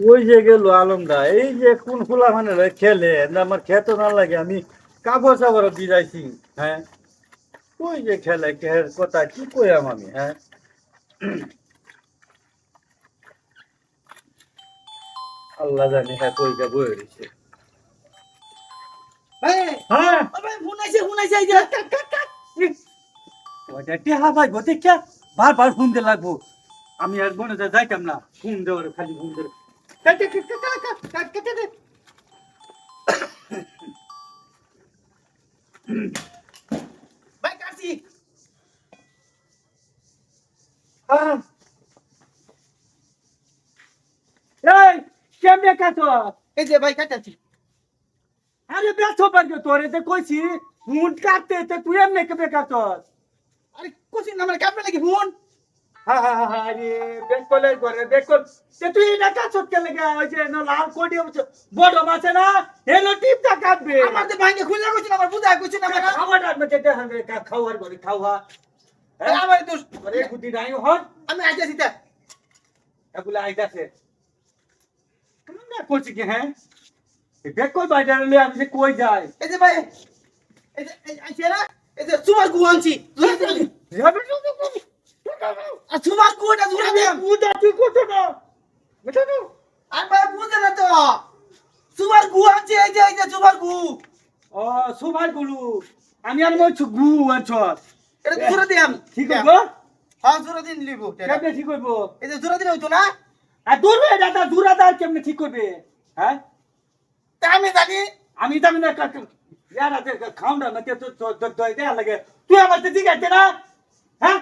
ওই যে গেল আলমদা এই যে কোন ফুলা মানে খেলে। না আমার খেতে না লাগে আমি চাপড় বিজাইছি হ্যাঁ? ওই যে খেলে খের কথা কি কইয়াম আমি হ্যাঁ? আল্লাহ জানি হ্যাঁ কইকা বই রয়েছে হ্যাঁ? ভাই ফোন ওইটা বারবার ফোন লাগবো। আমি আর মনে যায় যাইতাম না ফোন দেওয়ার খালি ফোন দেওয়ার। হ্যাঁ। কাটো? এই যে ভাই, কাটাচ্ছি। আরে ব্যথ পারবে তোরে তো কইছি ফোন কাটতে তুই এমনি কেমনে কাটস? আরে কোচিং নাম্বার কাটবে নাকি ফোন? তুই এটা কাটছ কে লাগা ওই যে না লাল হচ্ছে বড় মাছে না হেলো টিপটা কাটবে। আমার তো ভাইকে খুলনা কোচিং নাম্বার বুঝা কোচিং নাম্বার খাওয়াটা মধ্যে দেখা হবে খাওয়ার করে খাওয়া। আমার দোষ। আরে গুটি নাই হন। আমি আইতাছি তা। এগুলা আইতাছে। কেমন না করছি কি হ্যাঁ? বেকল বাইরে আমি কই যায় এই যে ভাই এই যে আইছে না এই যে সুমার গু গুটা ধরে দিম বুদা তুই না আর ভাই বুঝে না তো সুমার গু আনছি এই যে সুমার গু ও সুভার গুলু আমি আর মই গু আছ এটা তো ধরে ঠিক হইব হ্যাঁ দিন লিব কেমনে ঠিক হইব এই যে দিন হইতো না আর দাদা দূরাদার কেমনে ঠিক করবে হ্যাঁ তা আমি জানি আমি তো না ইয়ারা খাও না মানে তো লাগে তুই আমার ঠিক আছে না হ্যাঁ?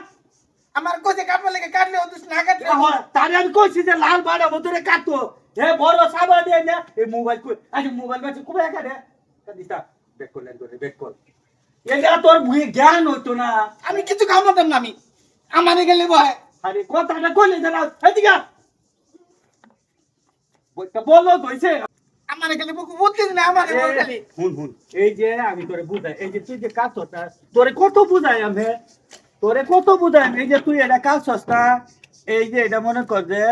আমার কোচে কাটবে লাগে কাটলে হতো না কাটলে তারে আমি কইছি যে লাল বাড়া মতরে কাটতো হে বড় সাবা দিয়ে না। এই মোবাইল কই? আজ মোবাইল বাজে কবে কাটে কাদিতা বেক করলেন করে বেক কর এটা তোর ভুয়ে জ্ঞান হইতো না। আমি কিছু খামাতাম না আমি। আমারে গেলে ভয় আরে কথাটা কইলে জানা এদিকে। বইটা বলো দইছে আমারে গেলে বুকু বুঝতে না আমারে বলতে হুন হুন। এই যে আমি তোরে বুঝাই এই যে তুই যে কাজ তোরে কত বুঝাই আমি তোরে কত বুঝাই আমি এই যে তুই এটা কাজ সস্তা এই যে এটা মনে কর যে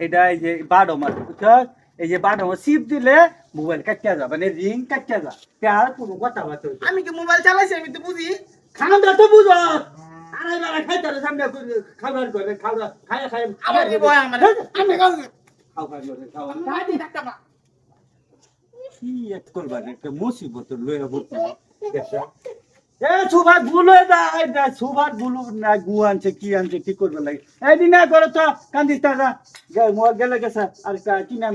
এটা এই যে বারো মাস বুঝছস? এই যে বারো মাস সিপ দিলে মোবাইল কাটিয়া যা মানে রিং কাটিয়া যা। তার কোনো কথা বার্তা আমি কি মোবাইল চালাইছি? আমি তো বুঝি। খানা খাওয়া তো আড়াই বেলা হবে সামনে খাবার করে খাওয়া খায় খায় আমার কি ভয় আমার? আমি কাজ খাওয়া করে খাওয়া দাদি ডাক্তার না কি এক করবার একটা মুসিবত লয়ে বলতে এ সুভাষ ভুল যায়। না সুভাষ ভুল না, গু আনছে, কি আনছে, কি করবে লাগে? এই দিন করো তো কান্দিস মোবাইল গেলে গেছে, আর কা- কি নাম